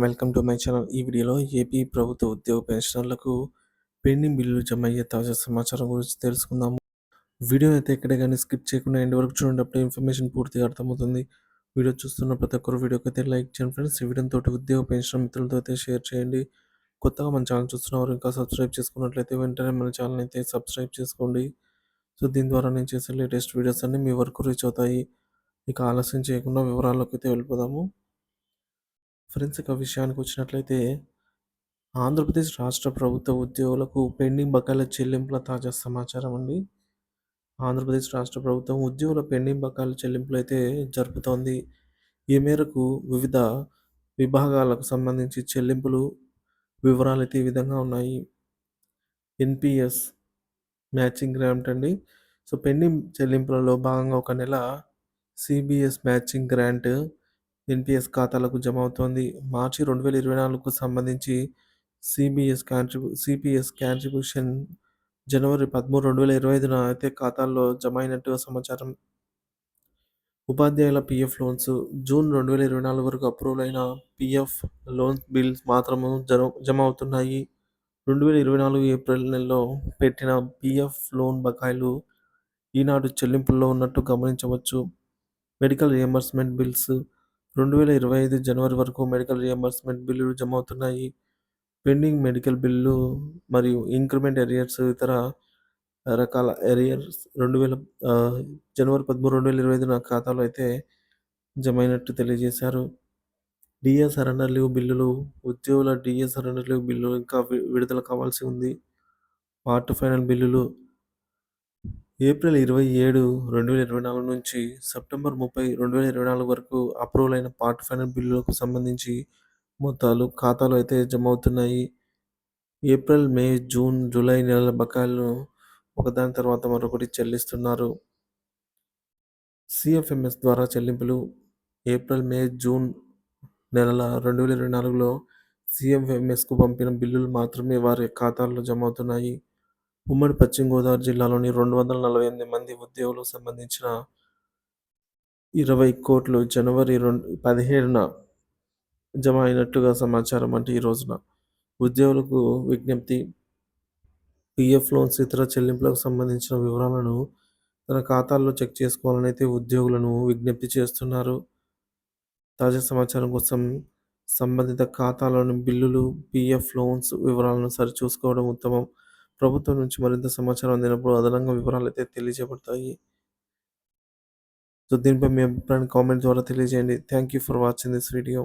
Welcome to my channel. ఈ వీడియోలో AP ప్రభుత్వ ఉద్యోగ పెన్షనర్లకు పెండింగ్ బిల్లులు జమ అయ్యే తాజా సమాచారం గురించి తెలుసుకుందాము. వీడియో అయితే ఎక్కడ కానీ స్కిప్ చేయకుండా ఎండ్ వరకు చూడండి. అప్పుడు ఇన్ఫర్మేషన్ పూర్తిగా అర్థమవుతుంది. వీడియో చూస్తున్న ప్రతి ఒక్కరు వీడియోకి అయితే లైక్ చేయండి ఫ్రెండ్స్. ఈ వీడియోతో ఉద్యోగ పెన్షన్ మిత్రులతో అయితే షేర్ చేయండి. కొత్తగా మన ఛానల్ చూస్తున్నవారు ఇంకా సబ్స్క్రైబ్ చేసుకున్నట్లయితే వెంటనే మన ఛానల్ అయితే సబ్స్క్రైబ్ చేసుకోండి. సో దీని ద్వారా నేను చేసే లేటెస్ట్ వీడియోస్ అన్ని మీ వరకు రీచ్ అవుతాయి. ఇక ఆలస్యం చేయకుండా వివరాల్లోకి అయితే వెళ్ళిపోదాము. ఫ్రెండ్స్ ఒక విషయానికి వచ్చినట్లయితే ఆంధ్రప్రదేశ్ రాష్ట్ర ప్రభుత్వ ఉద్యోగులకు పెండింగ్ బకాయిల చెల్లింపుల తాజా సమాచారం అండి ఆంధ్రప్రదేశ్ రాష్ట్ర ప్రభుత్వం ఉద్యోగుల పెండింగ్ బకాయిల చెల్లింపులు అయితే జరుపుతోంది. ఈ మేరకు వివిధ విభాగాలకు సంబంధించి చెల్లింపులు వివరాలు అయితే ఈ విధంగా ఉన్నాయి. ఎన్పిఎస్ మ్యాచింగ్ గ్రాంట్ అండి. సో పెండింగ్ చెల్లింపులలో భాగంగా ఒక నెల సిబిఎస్ మ్యాచింగ్ గ్రాంట్ ఎన్పిఎస్ ఖాతాలకు జమ అవుతోంది మార్చి రెండు వేల ఇరవై నాలుగుకు సంబంధించి సిబిఎస్ కాంట్రిబ్యూ సిపిఎస్ కాంట్రిబ్యూషన్ జనవరి పదమూడు రెండు వేల ఇరవై ఐదున అయితే ఖాతాల్లో జమ అయినట్టుగా సమాచారం. ఉపాధ్యాయుల పిఎఫ్ లోన్స్. జూన్ రెండు వేల ఇరవై నాలుగు వరకు అప్రూవల్ అయిన పిఎఫ్ లోన్స్ బిల్స్ మాత్రము జమ జమ అవుతున్నాయి రెండు వేల ఇరవై నాలుగు ఏప్రిల్ నెలలో పెట్టిన పిఎఫ్ లోన్ బకాయిలు ఈనాడు చెల్లింపుల్లో ఉన్నట్టు గమనించవచ్చు. Medical reimbursement bills. రెండు వేల ఇరవై ఐదు జనవరి వరకు మెడికల్ రియంబర్స్మెంట్ బిల్లులు జమ అవుతున్నాయి పెండింగ్ మెడికల్ బిల్లు మరియు ఇంక్రిమెంట్ ఎరియర్స్ ఇతర రకాల ఎరియర్స్ రెండు వేల జనవరి పదమూడు రెండు వేల ఇరవై ఐదు నా ఖాతాలో అయితే జమ అయినట్టు తెలియజేశారు. డిఎస్ సరెండర్ లీవ్ బిల్లులు ఉద్యోగుల డిఎస్ సరెండర్ లీవ్ బిల్లులు ఇంకా విడుదల కావాల్సి ఉంది. పార్ట్ ఫైనల్ బిల్లులు ఏప్రిల్ ఇరవై ఏడు రెండు వేల ఇరవై నాలుగు నుంచి సెప్టెంబర్ ముప్పై రెండు వేల ఇరవై నాలుగు వరకు అప్రూవల్ అయిన పార్ట్ ఫైనల్ బిల్లులకు సంబంధించి మొత్తాలు ఖాతాలు అయితే జమ అవుతున్నాయి ఏప్రిల్ మే జూన్ జూలై నెలల బకాయిలను ఒకదాని తర్వాత మరొకటి చెల్లిస్తున్నారు. సిఎఫ్ఎంఎస్ ద్వారా చెల్లింపులు ఏప్రిల్ మే జూన్ నెలల రెండు వేల ఇరవై నాలుగులో సిఎంఎంఎస్కు పంపిన బిల్లులు మాత్రమే వారి ఖాతాల్లో జమ అవుతున్నాయి ఉమ్మడి పశ్చిమ గోదావరి జిల్లాలోని రెండు వందల నలభై ఎనిమిది మంది ఉద్యోగులకు సంబంధించిన ఇరవై కోట్లు జనవరి రెండు పదిహేడున జమ అయినట్టుగా సమాచారం అంటే ఈ రోజున ఉద్యోగులకు విజ్ఞప్తి. పిఎఫ్ లోన్స్ ఇతర చెల్లింపులకు సంబంధించిన వివరాలను తన ఖాతాల్లో చెక్ చేసుకోవాలని అయితే ఉద్యోగులను విజ్ఞప్తి చేస్తున్నారు. తాజా సమాచారం కోసం సంబంధిత ఖాతాలోని బిల్లులు పిఎఫ్ లోన్స్ వివరాలను సరిచూసుకోవడం ఉత్తమం. ప్రభుత్వం నుంచి మరింత సమాచారం అందినప్పుడు అదనంగా వివరాలు అయితే తెలియజేయబడతాయి. సో దీనిపై మీ అభిప్రాయాన్ని కామెంట్ ద్వారా తెలియజేయండి. Thank you for watching this video.